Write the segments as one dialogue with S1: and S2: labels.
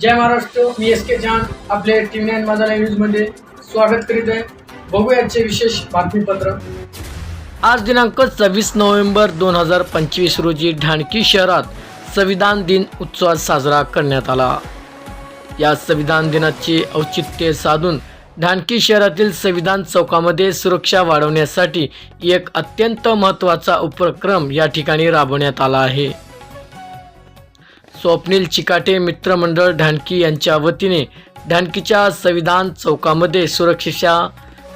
S1: जय महाराष्ट्र मी S के जान आपल्या T V nine माझा न्यूजमध्ये स्वागत करीत आहे. बघूयाचे विशेष बातमीपत्र. आज दिनांक सव्वीस नोव्हेंबर दोन हजार पंचवीस रोजी ढाणकी शहरात संविधान दिन उत्सव साजरा करण्यात आला. या संविधान दिनाचे औचित्य साधून ढाणकी शहरातील संविधान चौकामध्ये सुरक्षा वाढवण्यासाठी एक अत्यंत महत्त्वाचा उपक्रम या ठिकाणी राबवण्यात आला आहे. स्वप्नील चिकाटे मित्रमंडळ ढाणकी यांच्या वतीने ढाणकीच्या संविधान चौकामध्ये सुरक्षेच्या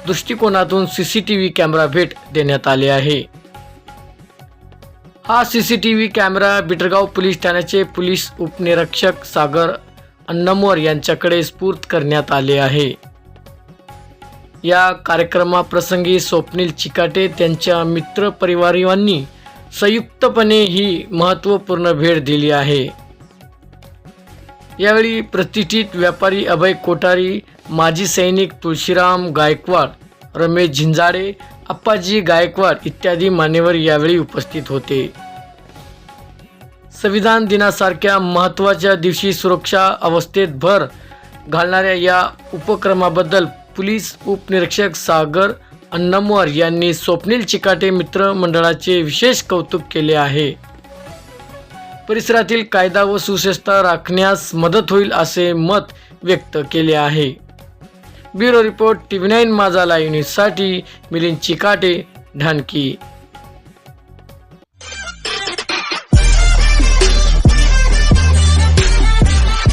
S1: दृष्टिकोनातून C C T V camera भेट देण्यात आले आहे. हा C C T V camera Bitargaon police ठाण्याचे पोलीस उपनिरीक्षक सागर अन्नमोर यांच्याकडे स्फूर्त करण्यात आले आहे. या कार्यक्रमाप्रसंगी स्वप्नील चिकाटे त्यांच्या मित्रपरिवारांनी संयुक्तपणे ही महत्त्वपूर्ण भेट दिली आहे. यावेळी प्रतिष्ठित व्यापारी अभय कोठारी माजी सैनिक तुळशीराम गायकवाड रमेश झिंजाडे अप्पाजी गायकवाड इत्यादी मान्यवर यावेळी उपस्थित होते. संविधान दिनासारख्या महत्त्वाच्या दिवशी सुरक्षा अवस्थेत भर घालणाऱ्या या उपक्रमाबद्दल पोलीस उपनिरीक्षक सागर अन्नमवार यांनी स्वप्नील चिकाटे मित्र मंडळाचे विशेष कौतुक केले आहे. परिसरातील कायदा व सुव्यवस्था राखण्यास मदत होईल असे मत व्यक्त केले आहे. Bureau report T V nine Majha live न्यूजसाठी मिलिंद चिकाटे ढानकी